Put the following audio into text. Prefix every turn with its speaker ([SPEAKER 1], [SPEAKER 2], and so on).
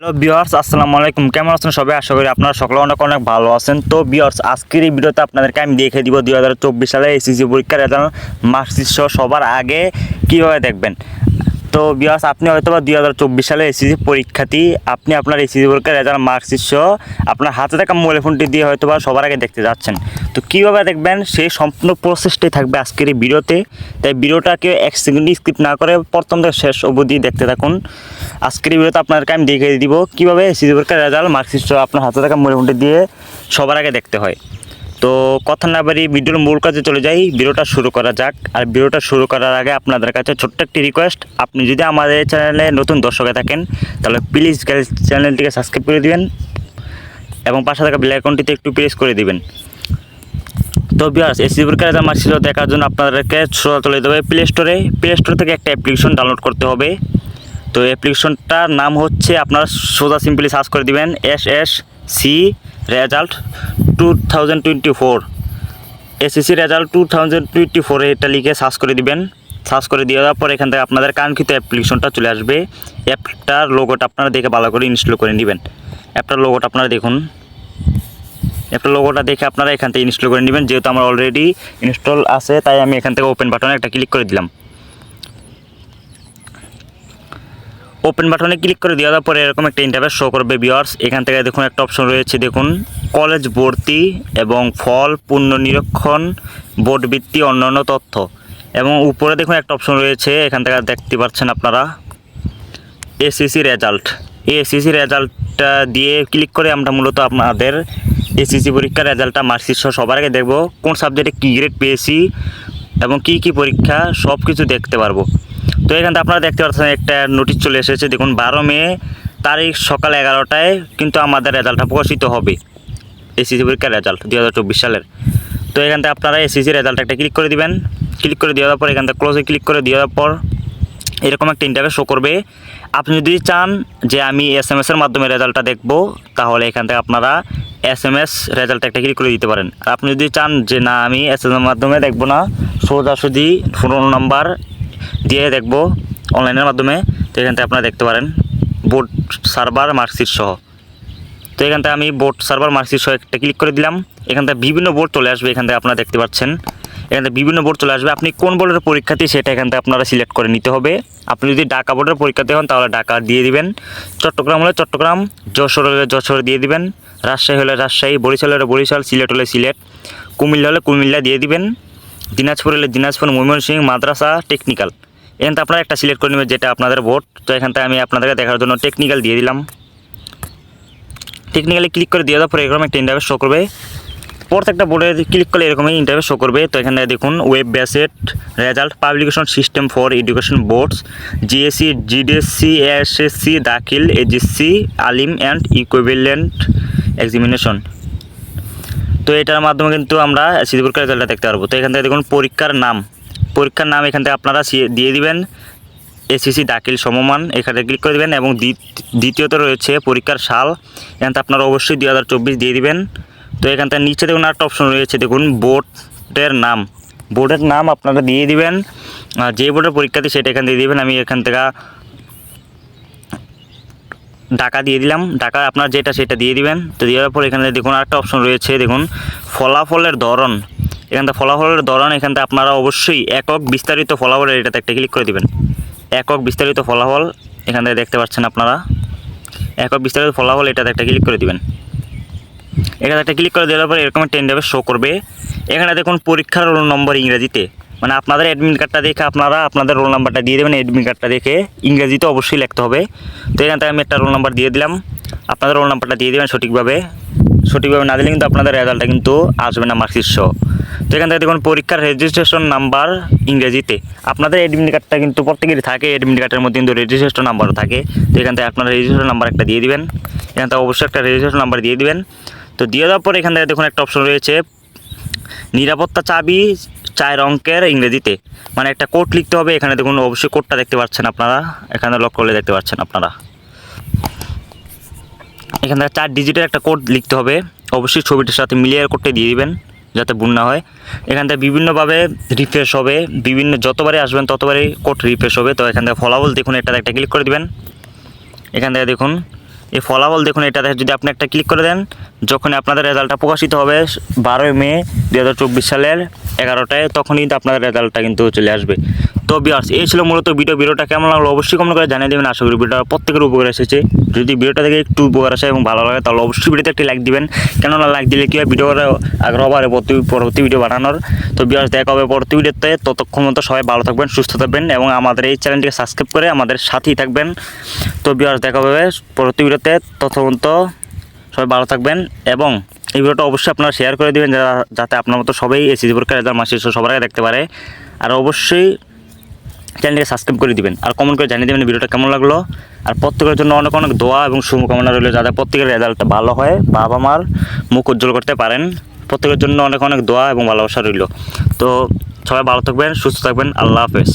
[SPEAKER 1] Hello বিয়ার্স আসসালামু আলাইকুম। কেমন আছেন সবাই? আশা করি আপনারা সকলে অনেক অনেক ভালো আছেন। তো বিয়ার্স আজকের এই ভিডিওতে আপনাদেরকে আমি দেখে দিব দুই হাজার চব্বিশ সালে এসএসসি পরীক্ষার রেজাল্ট মার্কশিট সবার আগে কীভাবে দেখবেন। তো বিয়ার্স আপনি হয়তো বা দুই হাজার চব্বিশ সালে এসএসসি পরীক্ষাটি, আপনি আপনার এসএসসি পরীক্ষার রেজাল্ট মার্কশিট সহ আপনার হাতে থাকা মোবাইল ফোনটি দিয়ে হয়তো বা সবার আগে দেখতে যাচ্ছেন। তো কীভাবে দেখবেন? সেই সম্পূর্ণ প্রসেসটাই থাকবে আজকের এই ভিডিওতে তাই ভিডিওটাকে এক সেকেন্ড স্কিপ না করে প্রথম থেকে শেষ অবধি দেখতে থাকুন। আজকের এই ভিডিওতে আপনাদেরকে আমি দেখিয়ে দিব কীভাবে এসএসসি পরীক্ষার রেজাল্ট মার্কশিট সহ আপনার হাতে থাকা মোবাইল ফোনটি দিয়ে সবার আগে দেখতে হয়। তো কথা না বাড়ি ভিডিওর মূল কাজে চলে যাই। ভিডিওটা শুরু করা যাক। আর ভিডিওটা শুরু করার আগে আপনাদের কাছে ছোট্ট একটি রিকোয়েস্ট আপনি যদি আমাদের চ্যানেলে নতুন দর্শকে থাকেন, তাহলে প্লিজ চ্যানেলটিকে সাবস্ক্রাইব করে দিবেন এবং পাশে থাকা বেল আইকনটিতে একটু প্রেস করে দিবেন। তো বিয়ার্স এসি পরীক্ষার রেজাল্ট মার্কশিট দেখার জন্য আপনাদেরকে সোজা চলে হবে প্লে স্টোরে প্লে স্টোর থেকে একটা অ্যাপ্লিকেশন ডাউনলোড করতে হবে। তো অ্যাপ্লিকেশনটার নাম হচ্ছে, আপনারা সোজা সিম্পলি সার্চ করে দিবেন S S C result two thousand twenty four. Result two thousand এটা লিখে সার্চ করে দিবেন। সার্চ করে দিয়ে দেওয়ার পর এখান থেকে আপনাদের কাঙ্ক্ষিত অ্যাপ্লিকেশনটা চলে আসবে। অ্যাপটার লোগোটা আপনারা দেখে ভালো করে ইনস্টল করে নেবেন। অ্যাপটার লোগোটা আপনারা দেখুন। অ্যাপটার লোগোটা দেখে আপনারা এখান থেকে ইনস্টল করে নেবেন। যেহেতু আমার অলরেডি ইনস্টল আছে, তাই আমি এখান থেকে ওপেন বাটনে একটা ক্লিক করে দিলাম। ওপেন বাটনে ক্লিক করে দেওয়ার পরে এরকম একটা ইন্টারভেস শো করবে বিয়ার্স এখান থেকে দেখুন একটা অপশন রয়েছে, দেখুন কলেজ ভর্তি এবং ফল পূর্ণ নিরীক্ষণ বোর্ড ভিত্তি, অন্যান্য তথ্য। এবং উপরে দেখুন একটা অপশন রয়েছে, এখান থেকে দেখতে পাচ্ছেন আপনারা এসিসি রেজাল্ট এই এসিসি রেজাল্টটা দিয়ে ক্লিক করে আমরা মূলত আপনাদের এসিসি পরীক্ষার রেজাল্টটা মার্কশিট সহ সবার আগে দেখব কোন সাবজেক্টে কী গ্রেড পেয়েছি এবং কি কি পরীক্ষা সব কিছু দেখতে পারব। তো এখান আপনারা দেখতে পাচ্ছেন একটা নোটিশ চলে এসেছে। দেখুন, বারো মে তারিখ সকাল এগারোটায় কিন্তু আমাদের রেজাল্টটা প্রকাশিত হবে। এসিসি পরীক্ষার রেজাল্ট দু হাজার চব্বিশ সালের। তো এখান থেকে আপনারা এসিসি রেজাল্ট একটা ক্লিক করে দিবেন। ক্লিক করে দেওয়ার পর এখান থেকে ক্লোজে ক্লিক করে দেওয়ার পর এরকম একটা ইন্টারভিউ শো করবে। আপনি যদি চান যে আমি এস এম এসের মাধ্যমে রেজাল্টটা দেখব, তাহলে এখান থেকে আপনারা এস এম এস রেজাল্ট একটা ক্লিক করে দিতে পারেন। আপনি যদি চান যে না, আমি এস এম এর মাধ্যমে দেখব না সোজাসুজি ফোন নাম্বার দিয়ে দেখব অনলাইনের মাধ্যমে। তো এখান থেকে আপনারা দেখতে পারেন বোর্ড সার্ভার মার্কশিট সহ। তো এখান থেকে আমি বোর্ড সার্ভার মার্কশিট সহ একটা ক্লিক করে দিলাম। এখান থেকে বিভিন্ন বোর্ড চলে আসবে, এখান থেকে আপনারা দেখতে পাচ্ছেন। এখান থেকে বিভিন্ন বোর্ড চলে আসবে। আপনি কোন বোর্ডের পরীক্ষার্থী সেটা এখান থেকে আপনারা সিলেক্ট করে নিতে হবে। আপনি যদি ঢাকা বোর্ডের পরীক্ষার্থী হন, তাহলে ঢাকা দিয়ে দিবেন। চট্টগ্রাম হলে চট্টগ্রাম, যশোর হলে যশোর দিয়ে দিবেন। রাজশাহী হলে রাজশাহী, বরিশাল হলে বরিশাল, সিলেট হলে সিলেট, কুমিল্লা হলে কুমিল্লা দিয়ে দিবেন। দিনাজপুর হলে দিনাজপুর ময়মনসিংহ মাদ্রাসা টেকনিক্যাল এখান আপনারা একটা সিলেক্ট করে নেবেন যেটা আপনাদের বোর্ড তো এখান থেকে আমি আপনাদেরকে দেখার জন্য টেকনিক্যাল দিয়ে দিলাম। টেকনিক্যালি ক্লিক করে দিয়ে দেওয়ার পরে এরকম একটা ইন্টারভিউ শো করবে। প্রত্যেকটা বোর্ডে ক্লিক করলে এরকমই ইন্টারভিউ শো করবে। তো এখানে দেখুন web based result publication system for education boards JSC JDSC SSC Dakhil AGC Alim and equivalent examination তো এটার মাধ্যমে কিন্তু আমরা সিদ্ধি পরীক্ষার রেজাল্টটা দেখতে পারব। তো এখান থেকে দেখুন পরীক্ষার নাম। পরীক্ষার নাম এখান থেকে আপনারা দিয়ে দিবেন। এসিসি দাখিল সমমান এখানে ক্লিক করে দেবেন এবং দ্বিত- দ্বিতীয়ত রয়েছে পরীক্ষার সাল। এখান থেকে আপনারা অবশ্যই দুই হাজার চব্বিশ দিয়ে দিবেন। তো এখান থেকে নিচে দেখুন একটা অপশন রয়েছে, দেখুন বোর্ডের নাম। বোর্ডের নাম আপনারা দিয়ে দিবেন। যে বোর্ডের পরীক্ষার্থী সেটা এখান দিয়ে দিবেন। আমি এখান থেকে টাকা দিয়ে দিলাম। টাকা আপনার যেটা সেটা দিয়ে দিবেন। তো দেওয়ার পর এখানে দেখুন আরেকটা অপশন রয়েছে। দেখুন, ফলাফলের ধরন। এখান ফলাফলের ধরন এখান আপনারা অবশ্যই একক বিস্তারিত ফলাফলের এটাতে একটা ক্লিক করে দিবেন। একক বিস্তারিত ফলাফল, এখান থেকে দেখতে পাচ্ছেন আপনারা। একক বিস্তারিত ফলাফল এটাতে একটা ক্লিক করে দিবেন। এখানে একটা ক্লিক করে দেওয়ার পরে এরকম ইন্টারভিউ শো করবে। এখানে দেখুন পরীক্ষার নম্বর ইংরেজিতে। মানে আপনাদের অ্যাডমিট কার্ডটা দেখে আপনারা আপনাদের রোল নাম্বারটা দিয়ে দেবেন অ্যাডমিট কার্ডটা দেখে ইংরেজিতে অবশ্যই লিখতে হবে। তো এখান থেকে আমি একটা রোল নাম্বার দিয়ে দিলাম। আপনাদের রোল নাম্বারটা দিয়ে দেবেন সঠিকভাবে। সঠিকভাবে না দিলে কিন্তু আপনাদের রেজাল্টটা কিন্তু আসবে না মার্কশিট সহ তো এখান থেকে দেখুন, পরীক্ষার রেজিস্ট্রেশন নাম্বার ইংরেজিতে। আপনাদের অ্যাডমিট কার্ডটা কিন্তু প্রত্যেকেরই থাকে অ্যাডমিট কার্ডের মধ্যে কিন্তু রেজিস্ট্রেশন নাম্বারও থাকে। তো এখান থেকে আপনারা রেজিস্ট্রেশন নাম্বার একটা দিয়ে দিবেন। এখান থেকে অবশ্যই একটা রেজিস্ট্রেশন নাম্বার দিয়ে দিবেন। তো দিয়ে দেওয়ার পর এখান থেকে দেখুন একটা অপশন রয়েছে। নিরাপত্তা চাবি চার অঙ্কের ইংরেজিতে। মানে একটা কোড লিখতে হবে, এখানে দেখুন, অবশ্যই কোডটা দেখতে পাচ্ছেন আপনারা। এখানে লক্ষ্য করলে দেখতে পাচ্ছেন আপনারা। এখান চার ডিজিটের একটা কোড লিখতে হবে। অবশ্যই ছবিটার সাথে মিলিয়ে কোডটা দিয়ে দিবেন, যাতে ভুল না হয়। এখান থেকে বিভিন্নভাবে রিফ্রেশ হবে। বিভিন্ন যতবারই আসবেন, ততবারই কোড রিফ্রেশ হবে। তো এখান থেকে ফলাফল দেখুন, এটাতে একটা ক্লিক করে দিবেন। এখান থেকে দেখুন এই ফলাফল দেখুন এটাতে যদি আপনি একটা ক্লিক করে দেন যখন আপনাদের রেজাল্টটা প্রকাশিত হবে বারোই মে দু হাজার চব্বিশ সালের এগারোটায়, তখনই কিন্তু আপনাদের রেজাল্টটা কিন্তু চলে আসবে। তো বিয়ার্স এই ছিল মূলত ভিডিও ভিডিওটা কেমন লাগল অবশ্যই কমেন্ট করে জানিয়ে দেবেন। আশা করি ভিডিওটা প্রত্যেকের উপকার এসেছে। যদি ভিডিওটা থেকে একটু উপকার আসে এবং ভালো লাগে, তাহলে অবশ্যই ভিডিওতে একটি লাইক দিবেন। কেননা লাইক দিলে কি হয়? ভিডিওর আগ্রহ বাড়ে পরবর্তী ভিডিও বানানোর। তো বিয়ার্স দেখা হবে পরবর্তী ভিডিওতে ততক্ষণ মতো সবাই ভালো থাকবেন, সুস্থ থাকবেন এবং আমাদের এই চ্যানেলটিকে সাবস্ক্রাইব করে আমাদের সাথেই থাকবেন। তো বিয়ার্স দেখা হবে পরবর্তী ভিডিওতে ততক্ষণ সবাই ভালো থাকবেন এবং এই ভিডিওটা অবশ্যই আপনারা শেয়ার করে দেবেন, যারা যাতে আপনার মতো সবাই এসিসি পরীক্ষার রেজাল্ট মাসে সবার আগে দেখতে পারে। আর অবশ্যই চ্যানেলটিকে সাবস্ক্রাইব করে দিবেন। আর কমেন্ট করে জানিয়ে দেবেন ভিডিওটা কেমন লাগল। আর প্রত্যেকের জন্য অনেক অনেক দোয়া এবং শুভকামনা রইল যাতে প্রত্যেকের রেজাল্টটা ভালো হয়, বাবা মার মুখ উজ্জ্বল করতে পারেন। প্রত্যেকের জন্য অনেক অনেক দোয়া এবং ভালোবাসা রইল। তো সবাই ভালো থাকবেন, সুস্থ থাকবেন, আল্লাহ হাফেজ।